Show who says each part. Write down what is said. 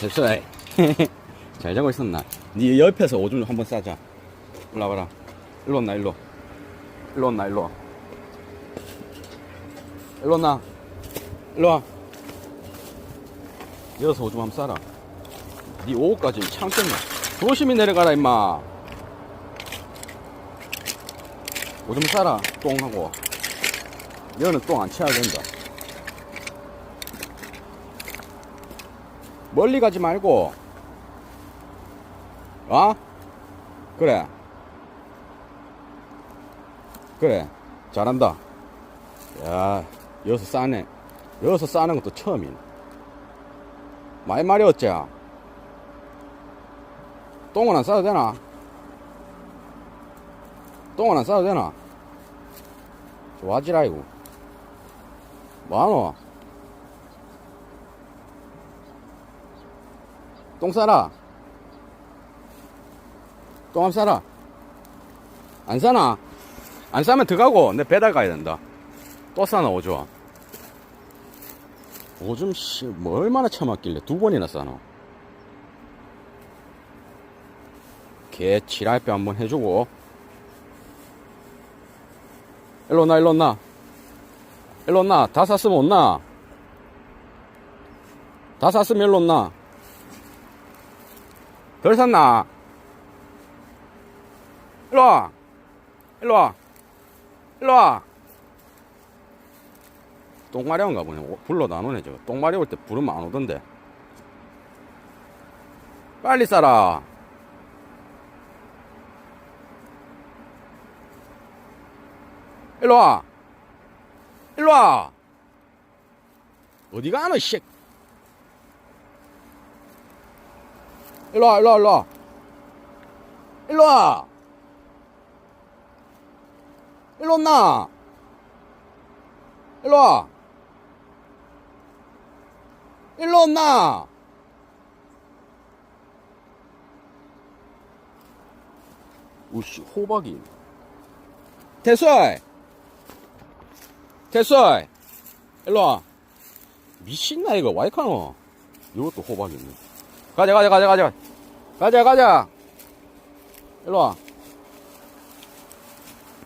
Speaker 1: 됐어. 잘 자고 있었나? 네 옆에서 오줌 한번 싸자. 일로 와봐라. 일로 온나, 일로. 일로 온나, 일로 와. 일로 온나. 일로 와. 여기서 오줌 한번 싸라. 네 오후까지 참겠나? 조심히 내려가라, 임마. 오줌 싸라, 똥하고. 여는 똥 안 치워야 된다. 멀리 가지 말고, 어? 그래. 그래. 잘한다. 야, 여기서 싸네. 여기서 싸는 것도 처음이네. 많이 마려웠지? 똥은 안 싸도 되나? 똥은 안 싸도 되나? 좋아지라, 이거. 뭐하노? 똥 싸라. 똥 한번 싸라. 안 싸나? 안 싸면 들어가고, 내 배달 가야 된다. 또 싸나, 오줌. 오줌, 씨, 뭐 얼마나 처맞길래 두 번이나 싸노? 개 지랄뼈 한번 해주고. 일로 온나, 일로 온나. 일로 온나. 다 쌌으면 온나. 다 쌌으면 일로 온나. 덜 샀나? 일로 와. 일로 와. 일로 와. 똥마려운가 보네. 오, 불러 나누네, 저거. 똥마려울 때 부르면 안 오던데. 빨리 싸라. 일로 와. 일로 와. 어디 가노, 씨. 일로 와, 일로 와, 일로 와. 일로 와. 일로 온나? 일로 와. 일로 온나? 우씨, 호박이. 대수이! 대수이! 일로 와. 미친나, 이거. 와이카노. 이것도 호박이네. 가자, 가자, 가자, 가자. 가자, 가자. 일로 와.